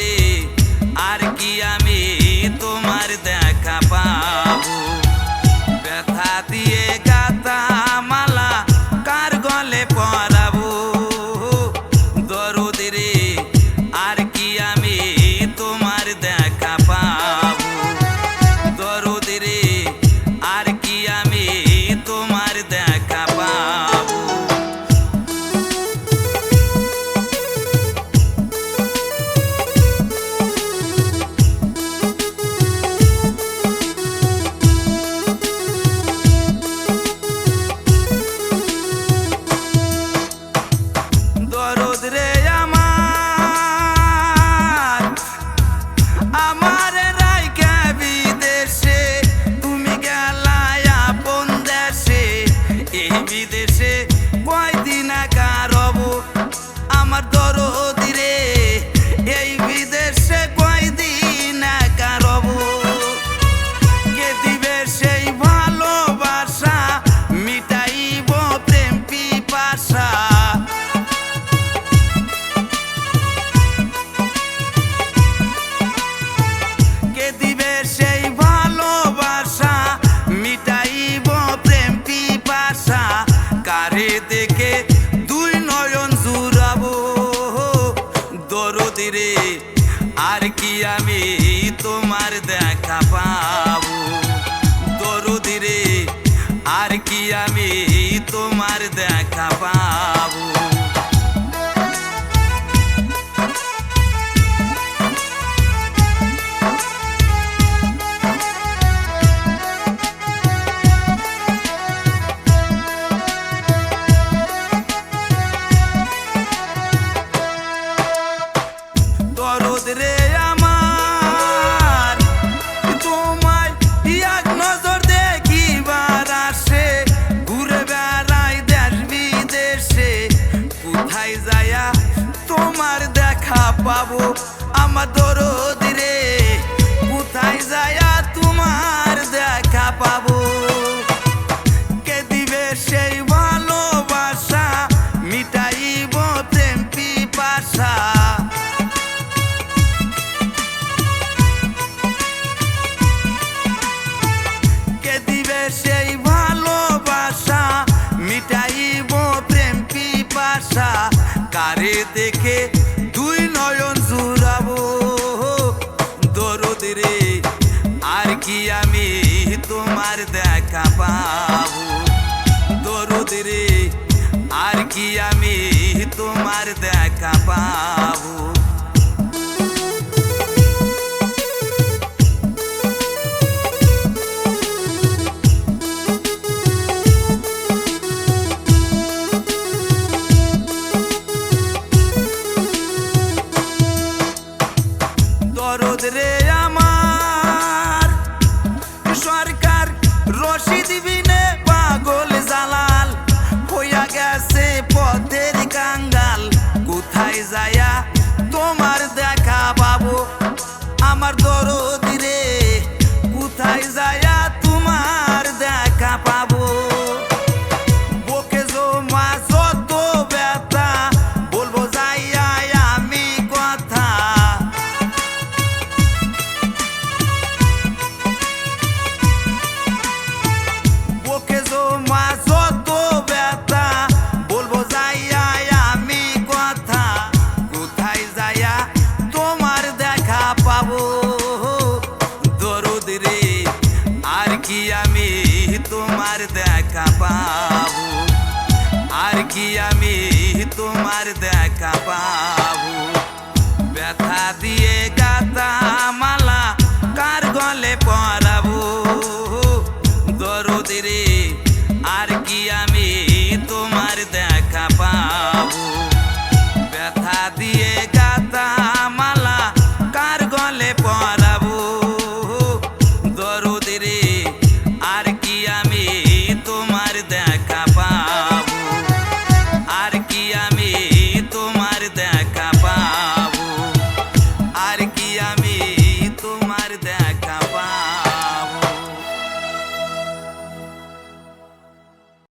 রে আর কি আমি তোমার আমি তোমার দেখা পাবো। দরদিরে আর কি আমি তোমার দেখা পাবো? তোমার দেখা পাবো। আমার দরদিরে কোথায় যায় তারে দেখে দুই নয়ন জুড়াবো। দরদরে আর কি আমি তোমার দেখা পা me.